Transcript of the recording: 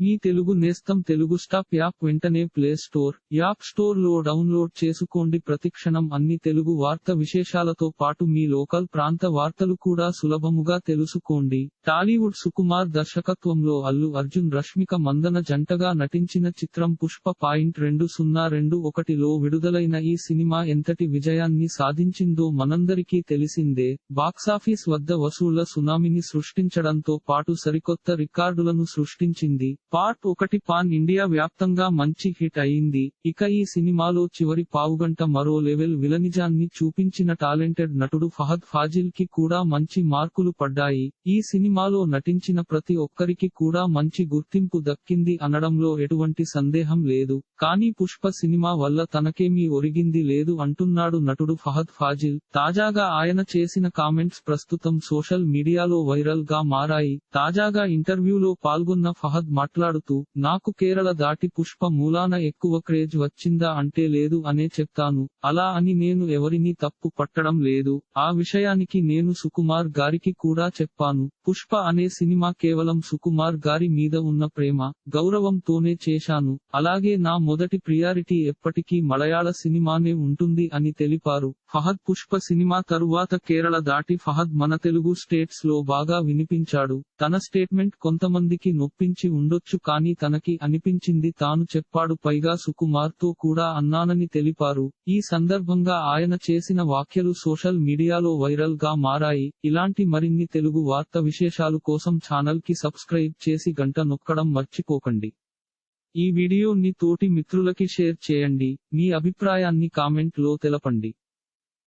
మీ తెలుగు నేస్తం Telugu stop app వెంటనే play store app స్టోర్లో డౌన్లోడ్ చేసుకోండి. ప్రతిక్షణం అన్ని తెలుగు వార్త విశేషాలతో పాటు మీ లోకల్ ప్రాంత వార్తలు కూడా సులభముగా తెలుసుకోండి. టాలీవుడ్ సుకుమార్ దర్శకత్వంలో అల్లు అర్జున్ రష్మిక మందన జంటగా నటించిన చిత్రం పుష్ప పాయింట్ రెండు సున్నా రెండు ఒకటిలో విడుదలైన ఈ సినిమా ఎంతటి విజయాన్ని సాధించిందో మనందరికీ తెలిసిందే. బాక్సాఫీస్ వద్ద వసూళ్ళ సునామీని సృష్టించడంతో పాటు సరికొత్త రికార్డులను సృష్టించింది పార్ట్ ఒకటి పాన్ ఇండియా వ్యాప్తంగా మంచి హిట్ అయింది. ఇక ఈ సినిమాలో చివరి పావుగంట మరో లెవెల్ విలనిజాన్ని చూపించిన టాలెంటెడ్ నటుడు ఫహద్ ఫాజిల్కి కూడా మంచి మార్కులు పడ్డాయి. ఈ సినిమాలో నటించిన ప్రతి ఒక్కరికి కూడా మంచి గుర్తింపు దక్కింది అనడంలో ఎటువంటి సందేహం లేదు. కానీ పుష్ప సినిమా వల్ల తనకేమీ ఒరిగింది లేదు అంటున్నాడు నటుడు ఫహద్ ఫాజిల్. తాజాగా ఆయన చేసిన కామెంట్స్ ప్రస్తుతం సోషల్ మీడియాలో వైరల్గా మారాయి. తాజాగా ఇంటర్వ్యూలో పాల్గొన్న ఫహద్ మాట్లాడుతూ నాకు కేరళ దాటి పుష్ప మూలాన ఎక్కువ క్రేజ్ వచ్చిందా అంటే లేదు అనే చెప్తాను. అలా అని నేను ఎవరిని తప్పు పట్టడం లేదు. ఆ విషయానికి నేను సుకుమార్ గారికి కూడా చెప్పాను. పుష్ప అనే సినిమా కేవలం సుకుమార్ గారి మీద ఉన్న ప్రేమ గౌరవంతోనే చేశాను. అలాగే నా మొదటి ప్రియారిటీ ఎప్పటికీ మలయాళ సినిమానే ఉంటుంది అని తెలిపారు. ఫహద్ పుష్ప సినిమా తరువాత కేరళ దాటి ఫహద్ మన తెలుగు స్టేట్స్లో బాగా వినిపించాడు. తన స్టేట్మెంట్ కొంతమందికి నొప్పించి ఉండొచ్చు కానీ తనకి అనిపించింది తాను చెప్పాడు పైగా సుకుమార్తో కూడా అన్నానని తెలిపారు. ఈ సందర్భంగా ఆయన చేసిన వ్యాఖ్యలు సోషల్ మీడియాలో వైరల్గా మారాయి. ఇలాంటి మరిన్ని తెలుగు వార్త విశేషాలు కోసం ఛానల్కి సబ్స్క్రైబ్ చేసి గంట నొక్కడం మర్చిపోకండి. ఈ వీడియోని తోటి మిత్రులకి షేర్ చేయండి. మీ అభిప్రాయాన్ని కామెంట్లో తెలపండి.